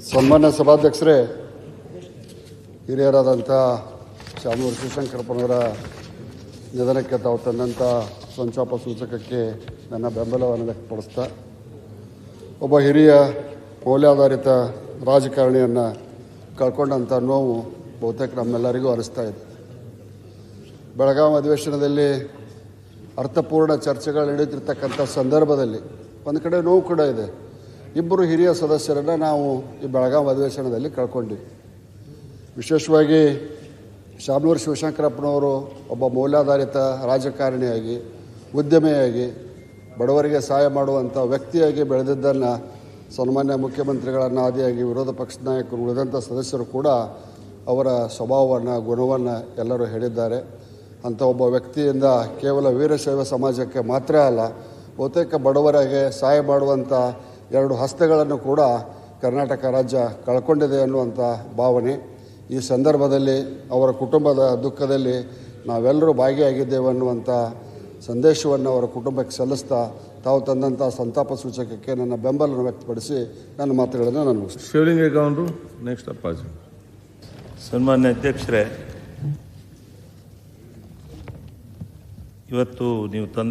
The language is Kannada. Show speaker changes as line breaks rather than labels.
ಸನ್ಮಾನ್ಯ ಸಭಾಧ್ಯಕ್ಷರೇ, ಹಿರಿಯರಾದಂಥ ಶಾಮೂರು ಶಿವಶಂಕರಪ್ಪನವರ ನಿಧನಕ್ಕೆ ತಾವು ತಂದಂಥ ಸಂಚಾಪ ಸೂಚಕಕ್ಕೆ ನನ್ನ ಬೆಂಬಲವನ್ನು ವ್ಯಕ್ತಪಡಿಸ್ತಾ, ಒಬ್ಬ ಹಿರಿಯ ಮೌಲ್ಯಾಧಾರಿತ ರಾಜಕಾರಣಿಯನ್ನು ಕಳ್ಕೊಂಡಂಥ ನೋವು ಬಹುತೇಕ ನಮ್ಮೆಲ್ಲರಿಗೂ ಅನಿಸ್ತಾ ಇದೆ. ಬೆಳಗಾವಿ ಅಧಿವೇಶನದಲ್ಲಿ ಅರ್ಥಪೂರ್ಣ ಚರ್ಚೆಗಳು ನಡೆಯುತ್ತಿರ್ತಕ್ಕಂಥ ಸಂದರ್ಭದಲ್ಲಿ ಒಂದು ಕಡೆ ನೋವು ಕೂಡ ಇದೆ. ಇಬ್ಬರು ಹಿರಿಯ ಸದಸ್ಯರನ್ನು ನಾವು ಈ ಬೆಳಗಾವಿ ಅಧಿವೇಶನದಲ್ಲಿ ಕಳ್ಕೊಂಡಿವಿ. ವಿಶೇಷವಾಗಿ ಶಾಮನೂರು ಶಿವಶಂಕರಪ್ಪನವರು ಒಬ್ಬ ಮೌಲ್ಯಾಧಾರಿತ ರಾಜಕಾರಣಿಯಾಗಿ, ಉದ್ಯಮಿಯಾಗಿ, ಬಡವರಿಗೆ ಸಹಾಯ ಮಾಡುವಂಥ ವ್ಯಕ್ತಿಯಾಗಿ ಬೆಳೆದಿದ್ದನ್ನು ಸನ್ಮಾನ್ಯ ಮುಖ್ಯಮಂತ್ರಿಗಳನ್ನು ಆದಿಯಾಗಿ ವಿರೋಧ ಪಕ್ಷದ ನಾಯಕರು ಉಳಿದಂಥ ಸದಸ್ಯರು ಕೂಡ ಅವರ ಸ್ವಭಾವವನ್ನು, ಗುಣವನ್ನು ಎಲ್ಲರೂ ಹೇಳಿದ್ದಾರೆ. ಅಂಥ ಒಬ್ಬ ವ್ಯಕ್ತಿಯಿಂದ ಕೇವಲ ವೀರಶೈವ ಸಮಾಜಕ್ಕೆ ಮಾತ್ರ ಅಲ್ಲ, ಬಹುತೇಕ ಬಡವರಿಗೆ ಸಹಾಯ ಮಾಡುವಂಥ ಎರಡು ಹಸ್ತಗಳನ್ನು ಕೂಡ ಕರ್ನಾಟಕ ರಾಜ್ಯ ಕಳ್ಕೊಂಡಿದೆ ಅನ್ನುವಂಥ ಭಾವನೆ. ಈ ಸಂದರ್ಭದಲ್ಲಿ ಅವರ ಕುಟುಂಬದ ದುಃಖದಲ್ಲಿ ನಾವೆಲ್ಲರೂ ಭಾಗಿಯಾಗಿದ್ದೇವೆ ಅನ್ನುವಂಥ ಸಂದೇಶವನ್ನು ಅವರ ಕುಟುಂಬಕ್ಕೆ ಸಲ್ಲಿಸ್ತಾ ತಾವು ತಂದಂಥ ಸಂತಾಪ ಸೂಚಕಕ್ಕೆ ನನ್ನ ಬೆಂಬಲವನ್ನು ವ್ಯಕ್ತಪಡಿಸಿ ನನ್ನ ಮಾತುಗಳನ್ನು ನಾನು
ಶಿವಲಿಂಗೇಗೌಡರು ನೆಕ್ಸ್ಟ್ ಅಪ್ಪಾಜಿ.
ಸನ್ಮಾನ್ಯ ಅಧ್ಯಕ್ಷರೇ ಇವತ್ತು ನೀವು ತಂದೆ